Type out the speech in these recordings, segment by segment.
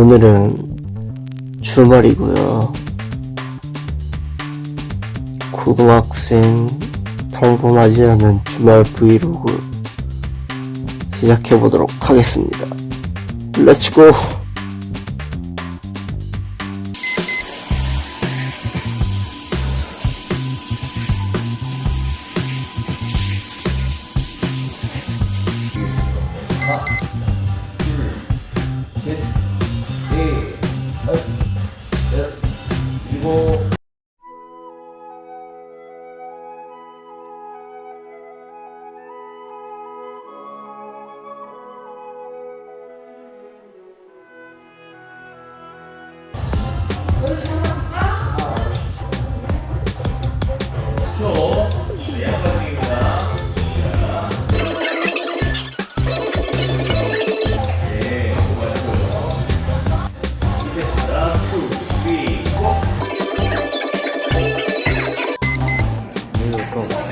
오늘은 주말이고요. 고등학생 평범하지 않은 주말 브이로그 시작해보도록 하겠습니다. 렛츠고!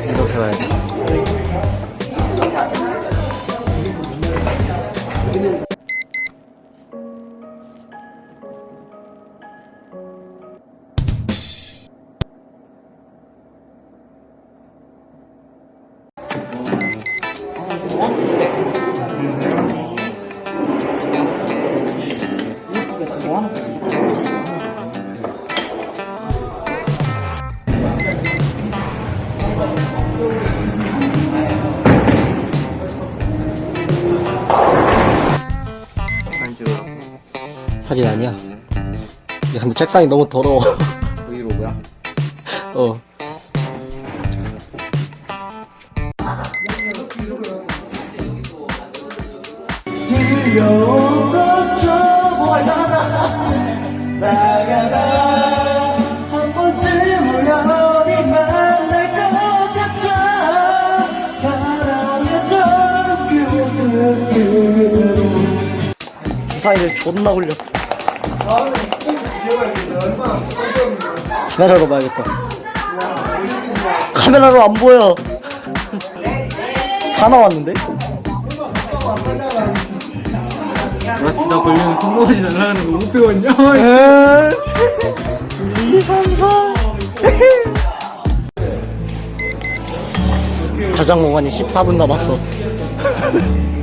이렇게 가야 돼. 사진 아니야. 야, 근데 책상이 너무 더러워. 브이로그야? 어. 주사위를 존나 굴려. 카메라로 봐야겠다. 카메라로 안 보여. 사 나왔는데? 라치다 걸리면 손모가지 날아가는 거못 배웠냐? 에 2, 3, 4. 저장 공간이 14분 남았어.